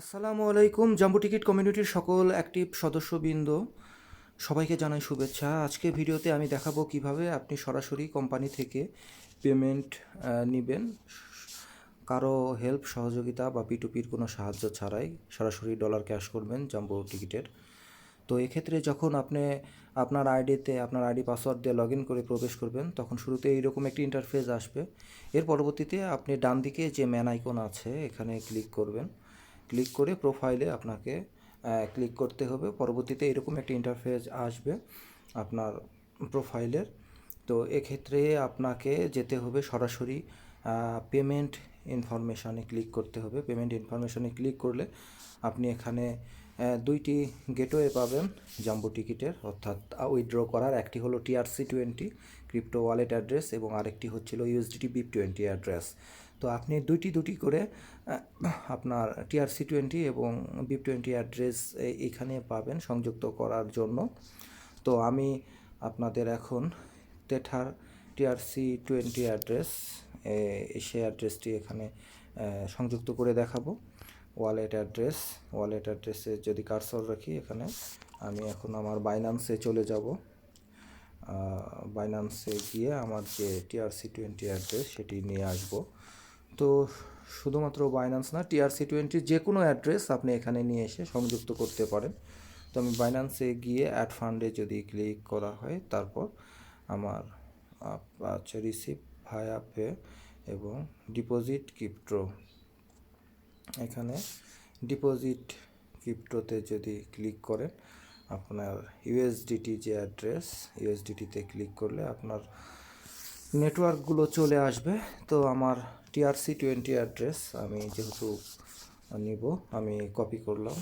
আসসালামু আলাইকুম, জাম্বু টিকিট কমিউনিটির সকল অ্যাক্টিভ সদস্যবৃন্দ। সবাইকে জানাই শুভেচ্ছা। আজকে ভিডিওতে আমি দেখাবো কীভাবে আপনি সরাসরি কোম্পানি থেকে পেমেন্ট নেবেন। কারও হেল্প, সহযোগিতা বা পিটুপির কোনো সাহায্য ছাড়াই সরাসরি ডলার ক্যাশ করবেন জাম্বো টিকিটের। তো এক্ষেত্রে যখন আপনি আপনার আইডিতে, আপনার আইডি পাসওয়ার্ড দিয়ে লগ করে প্রবেশ করবেন, তখন শুরুতে এইরকম একটি ইন্টারফেস আসবে। এর পরবর্তীতে আপনি ডান দিকে যে ম্যান আইকন আছে, এখানে ক্লিক করবেন। ক্লিক করে প্রোফাইলে আপনাকে ক্লিক করতে হবে। পরবর্তীতে এরকম একটা ইন্টারফেস আসবে আপনার প্রোফাইলের তো এক্ষেত্রে আপনাকে যেতে হবে সরাসরি পেমেন্ট ইনফরমেশানে ক্লিক করতে হবে। পেমেন্ট ইনফরমেশানে ক্লিক করলে আপনি এখানে দুইটি গেটওয়ে পাবেন জাম্বো টিকিটের অর্থাৎ উইথড্র করার একটি হলো TRC twenty crypto wallet address এবং আরেকটি হচ্ছিল ইউএসডিটি বিপ টোয়েন্টি অ্যাড্রেস তো আপনি দুইটি দুটি করে আপনার টিআরসি টোয়েন্টি এবং বিপ টোয়েন্টি অ্যাড্রেস এখানে পাবেন সংযুক্ত করার জন্য। তো আমি আপনাদের এখন তেঠার টিআরসি টোয়েন্টি অ্যাড্রেস সেই অ্যাড্রেসটি এখানে সংযুক্ত করে দেখাবো। ওয়ালেট অ্যাড্রেস, ওয়ালেট অ্যাড্রেসে যদি কারসর রাখি এখানে, আমি এখন আমার বাইনান্সে চলে যাব। বাইনান্সে গিয়ে আমার যে টিআরসি টোয়েন্টি অ্যাড্রেস সেটি নিয়ে আসব। তো শুধুমাত্র বাইনান্স না টিআরসি টোয়েন্টির যে কোনো অ্যাড্রেস আপনি এখানে নিয়ে এসে সংযুক্ত করতে পারেন। তো আমি বাইনান্সে গিয়ে অ্যাড ফান্ডে যদি ক্লিক করা হয়, তারপর আমার আচ্ছা রিসিভ ভায়া পে এবং ডিপোজিট কিপ্টো এখানে ডিপোজিট কিপ্টোতে যদি ক্লিক করেন, আপনার ইউএসডিটি যে অ্যাড্রেস ইউএসডিটিতে ক্লিক করলে আপনার নেটওয়ার্কগুলো চলে আসবে। তো আমার টিআরসি টোয়েন্টি অ্যাড্রেস আমি যেহেতু নিব, আমি কপি করলাম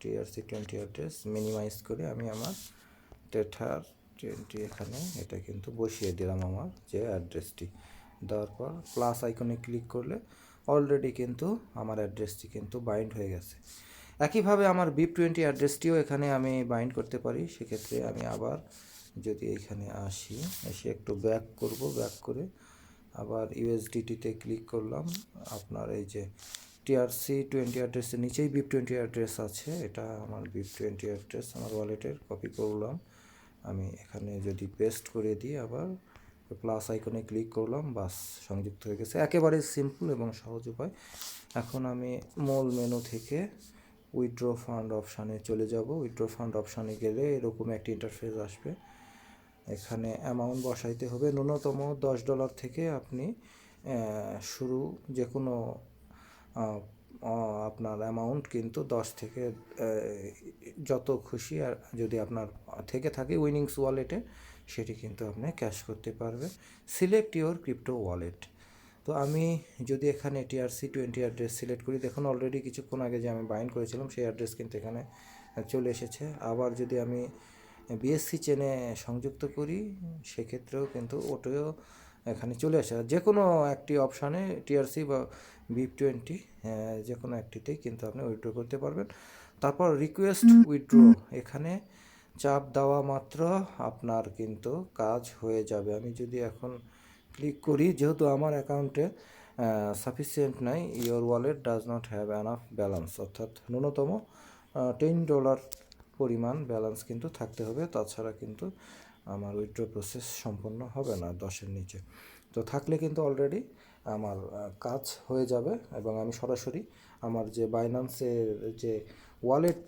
টিআরসি টোয়েন্টি অ্যাড্রেস মিনিমাইজ করে আমি আমার টেঠার টোয়েন্টি এখানে এটা কিন্তু বসিয়ে দিলাম আমার যে অ্যাড্রেসটি দেওয়ার পর প্লাস আইকনে ক্লিক করলে অলরেডি কিন্তু আমার অ্যাড্রেসটি কিন্তু বাইন্ড হয়ে গেছে। একইভাবে আমার বিপ টোয়েন্টি অ্যাড্রেসটিও এখানে আমি বাইন্ড করতে পারি, সেক্ষেত্রে আমি আবার যদি এখানে আসি, এসে একটু ব্যাক করব ব্যাক করে আবার ইউএসডিটিতে ক্লিক করলাম। আপনার এই যে টিআরসি টোয়েন্টি অ্যাড্রেসের নিচেই বিপ টোয়েন্টি অ্যাড্রেস আছে। এটা আমার বিপ টোয়েন্টি অ্যাড্রেস আমার ওয়ালেটের কপি করলাম। আমি এখানে যদি পেস্ট করে দিই আবার প্লাস আইকনে ক্লিক করলাম, বাস সংযুক্ত হয়ে গেছে। একেবারে সিম্পল এবং সহজ উপায়। এখন আমি মূল মেনু থেকে উইথড্র ফান্ড অপশানে চলে যাব। উইথড্র ফান্ড অপশানে গেলে এরকম একটি ইন্টারফেস আসবে। এখানে অ্যামাউন্ট বসাইতে হবে। ন্যূনতম দশ ডলার থেকে আপনি শুরু যে কোনো আপনার অ্যামাউন্ট কিন্তু দশ থেকে যত খুশি আর যদি আপনার থেকে থাকে উইনিংস ওয়ালেটে সেটি কিন্তু আপনি ক্যাশ করতে পারবেন। সিলেক্ট ইউর ক্রিপ্টো ওয়ালেট তো আমি যদি এখানে টিআরসি টোয়েন্টি অ্যাড্রেস সিলেক্ট করি, দেখুন অলরেডি কিছুক্ষণ আগে যে আমি বাইন্ড করেছিলাম, সেই অ্যাড্রেস কিন্তু এখানে চলে এসেছে। আবার যদি আমি বিএসসি চেনে সংযুক্ত করি সেক্ষেত্রেও কিন্তু ওটাও এখানে চলে আসে। আর যে কোনো একটি অপশানে টিআরসি বা বিপ টোয়েন্টি যে কোনো একটিতেই কিন্তু আপনি উইথড্র করতে পারবেন। তারপর রিকোয়েস্ট উইথড্র এখানে চাপ দেওয়া মাত্র আপনার কিন্তু কাজ হয়ে যাবে। আমি যদি এখন ক্লিক করি যেহেতু আমার অ্যাকাউন্টে সাফিসিয়েন্ট নাই your wallet does not have enough balance অর্থাৎ ন্যূনতম টেন ডলার পরিমাণ ব্যালেন্স কিন্তু থাকতে হবে। তাছাড়া কিন্তু আমার উইথড্র প্রসেস সম্পন্ন হবে না দশের নিচে। তো থাকলে কিন্তু অলরেডি আমার কাজ হয়ে যাবে এবং আমি সরাসরি আমার যে বাইন্যান্সের যে ওয়ালেট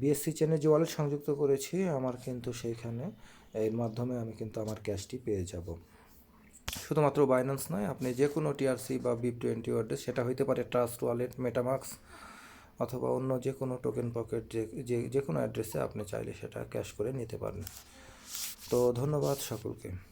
বিএসসি চেনে যে ওয়ালেট সংযুক্ত করেছি, আমার কিন্তু সেইখানে এর মাধ্যমে আমি কিন্তু আমার ক্যাশটি পেয়ে যাব। শুধুমাত্র বাইন্যান্স নয়, আপনি যে কোনো টিআরসি বা বিপ টোয়েন্টি ওয়ার্ডে সেটা হইতে পারে ট্রাস্ট ওয়ালেট মেটামাক্স অথবা অন্য যে কোনো টোকেন পকেট যে যে যে কোনো অ্যাড্রেসে আপনি চাইলে সেটা ক্যাশ করে নিতে পারেন তো ধন্যবাদ সকলকে।